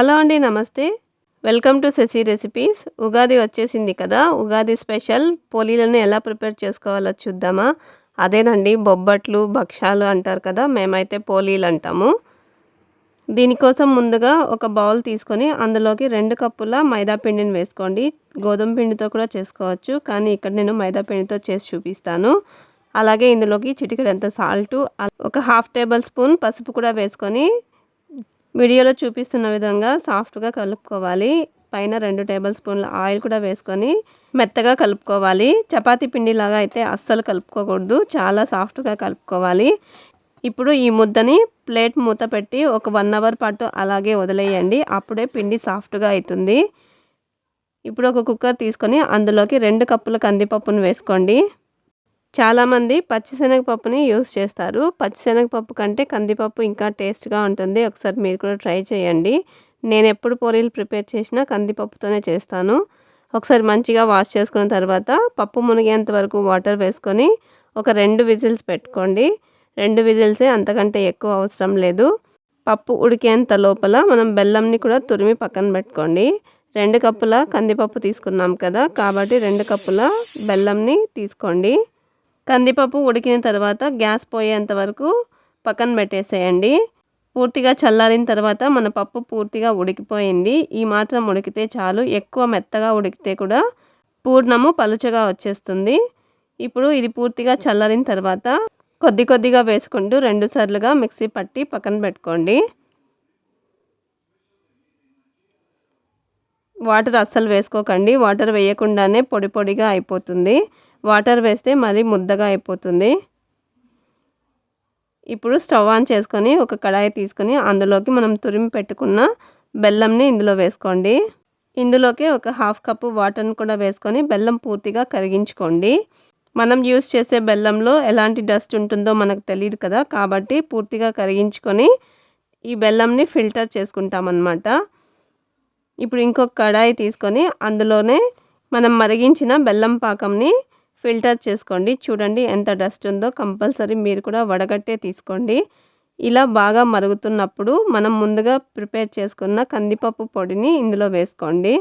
Hello అండి నమస్తే. Welcome to Shashi recipes. Ugadi వచ్చేసింది కదా ఉగాది స్పెషల్. పోలీలను ఎలా ప్రిపేర్ చేసుకోవాలో చూద్దామా? అదేనండి బొబ్బట్లు భక్షాలు అంటారు కదా మేమైతే పోలీలు అంటాము. దీనికోసం ముందుగా ఒక బౌల్ తీసుకొని అందులోకి రెండు కప్పుల మైదా పిండిని వేసుకోండి. గోధుమ పిండితో కూడా చేసుకోవచ్చు కానీ ఇక్కడ నేను మైదా పిండితో చేసి చూపిస్తాను. అలాగే ఇందులోకి చిటికెడంత సాల్టు ఒక హాఫ్ టేబుల్ స్పూన్ పసుపు కూడా వేసుకొని వీడియోలో చూపిస్తున్న విధంగా సాఫ్ట్గా కలుపుకోవాలి. పైన రెండు టేబుల్ స్పూన్ల ఆయిల్ కూడా వేసుకొని మెత్తగా కలుపుకోవాలి. చపాతీ పిండిలాగా అయితే అస్సలు కలుపుకోకూడదు. చాలా సాఫ్ట్గా కలుపుకోవాలి. ఇప్పుడు ఈ ముద్దని ప్లేట్ మూత పెట్టి ఒక వన్ అవర్ పాటు అలాగే వదిలేయండి. అప్పుడే పిండి సాఫ్ట్గా అవుతుంది ఇప్పుడు ఒక కుక్కర్ తీసుకొని అందులోకి రెండు కప్పుల కందిపప్పును వేసుకోండి. చాలామంది పచ్చిశనగపప్పుని యూస్ చేస్తారు. పచ్చిశనగపప్పు కంటే కందిపప్పు ఇంకా టేస్ట్గా ఉంటుంది. ఒకసారి మీరు కూడా ట్రై చేయండి. నేను ఎప్పుడు పూరీలు ప్రిపేర్ చేసినా కందిపప్పుతోనే చేస్తాను. ఒకసారి మంచిగా వాష్ చేసుకున్న తర్వాత పప్పు మునిగేంత వరకు వాటర్ వేసుకొని ఒక రెండు విజిల్స్ పెట్టుకోండి. రెండు విజిల్సే అంతకంటే ఎక్కువ అవసరం లేదు. పప్పు ఉడికేంత లోపల మనం బెల్లంని కూడా తురిమి పక్కన పెట్టుకోండి. రెండు కప్పుల కందిపప్పు తీసుకున్నాం కదా కాబట్టి రెండు కప్పుల బెల్లంని తీసుకోండి. కందిపప్పు ఉడికిన తర్వాత గ్యాస్ పోయేంత వరకు పక్కన పెట్టేసేయండి. పూర్తిగా చల్లారిన తర్వాత మన పప్పు పూర్తిగా ఉడికిపోయింది. ఈ మాత్రం ఉడికితే చాలు. ఎక్కువ మెత్తగా ఉడికితే కూడా పూర్ణము పలుచగా వచ్చేస్తుంది. ఇప్పుడు ఇది పూర్తిగా చల్లారిన తర్వాత కొద్ది కొద్దిగా వేసుకుంటూ రెండు సార్లుగా మిక్సీ పట్టి పక్కన పెట్టుకోండి. వాటర్ అస్సలు వేసుకోకండి. వాటర్ వేయకుండానే పొడి పొడిగా అయిపోతుంది. వాటర్ వేస్తే మరీ ముద్దగా అయిపోతుంది. ఇప్పుడు స్టవ్ ఆన్ చేసుకొని ఒక కడాయి తీసుకొని అందులోకి మనం తురిమి పెట్టుకున్న బెల్లంని ఇందులో వేసుకోండి. ఇందులోకి ఒక హాఫ్ కప్పు వాటర్ని కూడా వేసుకొని బెల్లం పూర్తిగా కరిగించుకోండి. మనం యూస్ చేసే బెల్లంలో ఎలాంటి డస్ట్ ఉంటుందో మనకు తెలియదు కదా కాబట్టి పూర్తిగా కరిగించుకొని ఈ బెల్లంని ఫిల్టర్ చేసుకుంటామన్నమాట. ఇప్పుడు ఇంకొక కడాయి తీసుకొని అందులోనే మనం మరిగించిన బెల్లం పాకంని ఫిల్టర్ చేసుకోండి. చూడండి ఎంత డస్ట్ ఉందో కంపల్సరీ మీరు కూడా వడగట్టే తీసుకోండి. ఇలా బాగా మరుగుతున్నప్పుడు మనం ముందుగా ప్రిపేర్ చేసుకున్న కందిపప్పు పొడిని ఇందులో వేసుకోండి.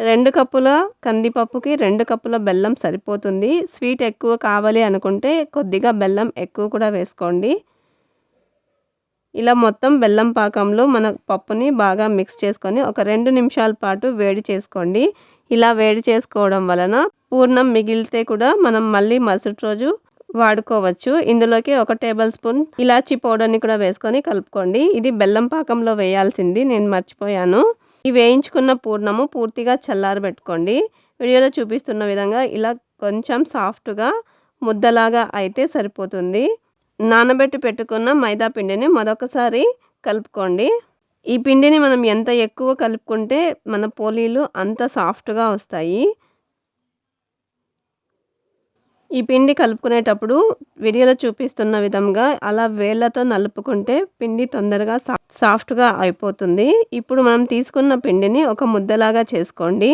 రెండు కప్పుల కందిపప్పుకి రెండు కప్పుల బెల్లం సరిపోతుంది. స్వీట్ ఎక్కువ కావాలి అనుకుంటే కొద్దిగా బెల్లం ఎక్కువ కూడా వేసుకోండి. ఇలా మొత్తం బెల్లం పాకంలో మన పప్పుని బాగా మిక్స్ చేసుకొని ఒక రెండు నిమిషాల పాటు వేడి చేసుకోండి. ఇలా వేడి చేసుకోవడం వలన పూర్ణం మిగిలితే కూడా మనం మళ్ళీ మరుసటి రోజు వాడుకోవచ్చు. ఇందులోకి ఒక టేబుల్ స్పూన్ ఇలాచి పౌడర్ని కూడా వేసుకొని కలుపుకోండి. ఇది బెల్లం పాకంలో వేయాల్సింది నేను మర్చిపోయాను. ఈ వేయించుకున్న పూర్ణము పూర్తిగా చల్లారబెట్టుకోండి. వీడియోలో చూపిస్తున్న విధంగా ఇలా కొంచెం సాఫ్ట్గా ముద్దలాగా అయితే సరిపోతుంది. నానబెట్టి పెట్టుకున్న మైదా పిండిని మరొకసారి కలుపుకోండి. ఈ పిండిని మనం ఎంత ఎక్కువ కలుపుకుంటే మన పోలీలు అంత సాఫ్ట్గా వస్తాయి. ఈ పిండి కలుపుకునేటప్పుడు వీడియోలో చూపిస్తున్న విధంగా అలా వేళ్ళతో నలుపుకుంటే పిండి తొందరగా సాఫ్ట్గా అయిపోతుంది. ఇప్పుడు మనం తీసుకున్న పిండిని ఒక ముద్దలాగా చేసుకోండి.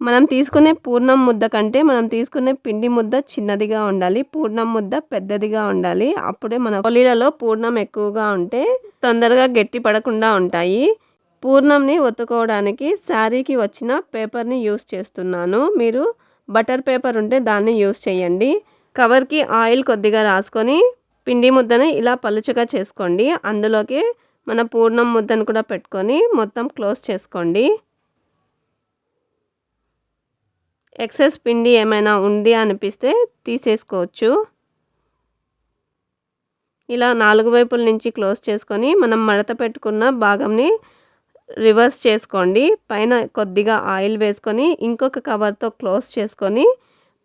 మనం తీసుకునే పూర్ణం ముద్ద కంటే మనం తీసుకునే పిండి ముద్ద చిన్నదిగా ఉండాలి పూర్ణం ముద్ద పెద్దదిగా ఉండాలి. అప్పుడే మన పొలీలలో పూర్ణం ఎక్కువగా ఉంటే తొందరగా గట్టి పడకుండా ఉంటాయి. పూర్ణంని ఒత్తుకోవడానికి శారీకి వచ్చిన పేపర్ని యూస్ చేస్తున్నాను. మీరు బటర్ పేపర్ ఉంటే దాన్ని యూస్ చేయండి. కవర్కి ఆయిల్ కొద్దిగా రాసుకొని పిండి ముద్దని ఇలా పలుచగా చేసుకోండి. అందులోకి మన పూర్ణం ముద్దను కూడా పెట్టుకొని మొత్తం క్లోజ్ చేసుకోండి. ఎక్సెస్ పిండి ఏమైనా ఉంది అనిపిస్తే తీసేసుకోవచ్చు. ఇలా నాలుగు వైపుల నుంచి క్లోజ్ చేసుకొని మనం మడత పెట్టుకున్న భాగంని రివర్స్ చేసుకోండి. పైన కొద్దిగా ఆయిల్ వేసుకొని ఇంకొక కవర్తో క్లోజ్ చేసుకొని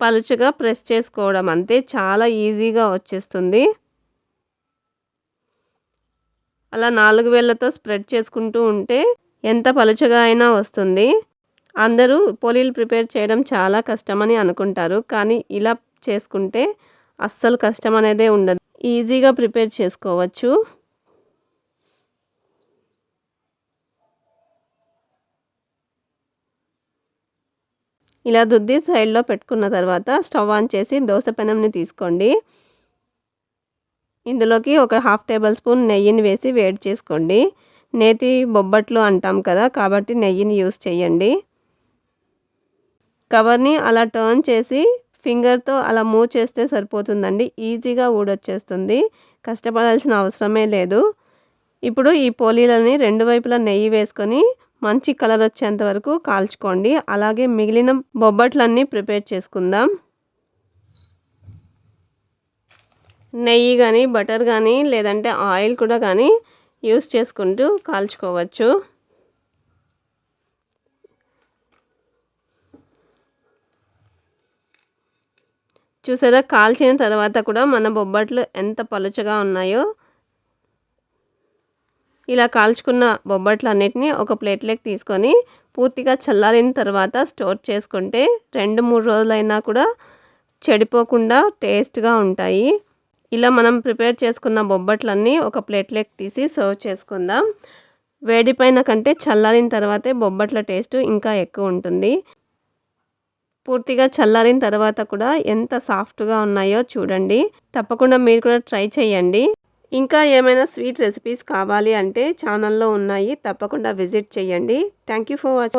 పలుచగా ప్రెస్ చేసుకోవడం అంతే చాలా ఈజీగా వచ్చేస్తుంది. అలా నాలుగు వేళ్ళతో స్ప్రెడ్ చేసుకుంటూ ఉంటే ఎంత పలుచగా అయినా వస్తుంది. అందరూ పోలీలు ప్రిపేర్ చేయడం చాలా కష్టమని అనుకుంటారు కానీ ఇలా చేసుకుంటే అస్సలు కష్టం అనేదే ఉండదు. ఈజీగా ప్రిపేర్ చేసుకోవచ్చు. ఇలా దుద్ది సైడ్లో పెట్టుకున్న తర్వాత స్టవ్ ఆన్ చేసి దోశ పెనంని తీసుకోండి. ఇందులోకి ఒక హాఫ్ టేబుల్ స్పూన్ నెయ్యిని వేసి వేడి చేసుకోండి. నేతి బొబ్బట్లు అంటాం కదా కాబట్టి నెయ్యిని యూస్ చేయండి. కవర్ని అలా టర్న్ చేసి ఫింగర్తో అలా మూవ్ చేస్తే సరిపోతుందండి. ఈజీగా ఊడొచ్చేస్తుంది. కష్టపడాల్సిన అవసరమే లేదు. ఇప్పుడు ఈ పోలీలని రెండు వైపులా నెయ్యి వేసుకొని మంచి కలర్ వచ్చేంత వరకు కాల్చుకోండి. అలాగే మిగిలిన బొబ్బట్లన్నీ ప్రిపేర్ చేసుకుందాం. నెయ్యి కానీ బటర్ కానీ లేదంటే ఆయిల్ కూడా కానీ యూస్ చేసుకుంటూ కాల్చుకోవచ్చు. చూసారా కాల్చిన తర్వాత కూడా మన బొబ్బట్లు ఎంత పలుచగా ఉన్నాయో. ఇలా కాల్చుకున్న బొబ్బట్లు అన్నిటిని ఒక ప్లేట్లోకి తీసుకొని పూర్తిగా చల్లారిన తర్వాత స్టోర్ చేసుకుంటే రెండు మూడు రోజులైనా కూడా చెడిపోకుండా టేస్ట్గా ఉంటాయి. ఇలా మనం ప్రిపేర్ చేసుకున్న బొబ్బట్లన్నీ ఒక ప్లేట్లోకి తీసి సర్వ్ చేసుకుందాం. వేడిపైన కంటే చల్లారిన తర్వాతే బొబ్బట్ల టేస్ట్ ఇంకా ఎక్కువ ఉంటుంది. పూర్తిగా చల్లారిన తర్వాత కూడా ఎంత సాఫ్ట్గా ఉన్నాయో చూడండి. తప్పకుండా మీరు కూడా ట్రై చేయండి. ఇంకా ఏమైనా స్వీట్ రెసిపీస్ కావాలి అంటే ఛానల్లో ఉన్నాయి తప్పకుండా విజిట్ చేయండి. Thank you for watching